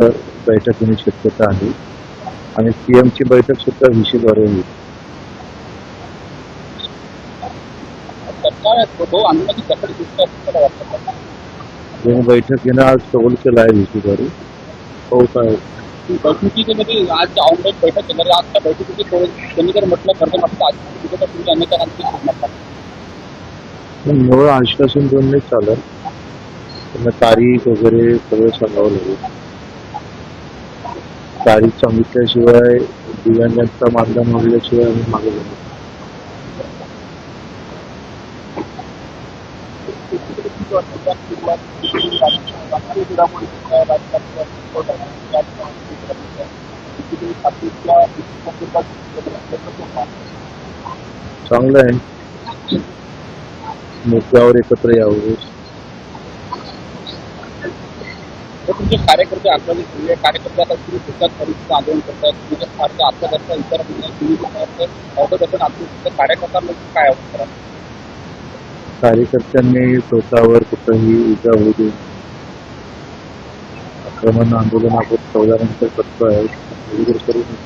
बैठक होण्याची शक्यता आहे. आणि सीएम ची बैठक सुद्धा विषयद्वारे होईल. बैठक घेणं आज कबूल केलं आहे विषयद्वारे हो काय बैठकीमध्ये आज ऑनलाईन बैठक घेणार. आजच्या बैठकीची थोडी त्यांनी जर म्हटलं आश्वासन देऊन नाही चालत त्यांना तारीख वगैरे सगळं सांगावं लागेल. तारीख सांगितल्याशिवाय दिव्यांगांचा मानधन मागल्याशिवाय आम्ही मागे गेलो चांगलं आहे. मुद्द्यावर एकत्र यावं. तुमचे कार्यकर्ते आंदोलन केले कार्यकर्ते आता म्हणजे म्हणजे तुम्ही सुद्धा परिस्थिती आंदोलन करतात तुमच्या सारखं आपल्या दर्शन इतर तुम्ही दर्शन आपल्या कार्यकर्त्यांना काय अवस्था कार्यकर्त्यांनी स्वतःवर कुठंही इजा होऊ देऊ आक्रमण आंदोलन आपण चौदा नंतर करतो आहे करू नये.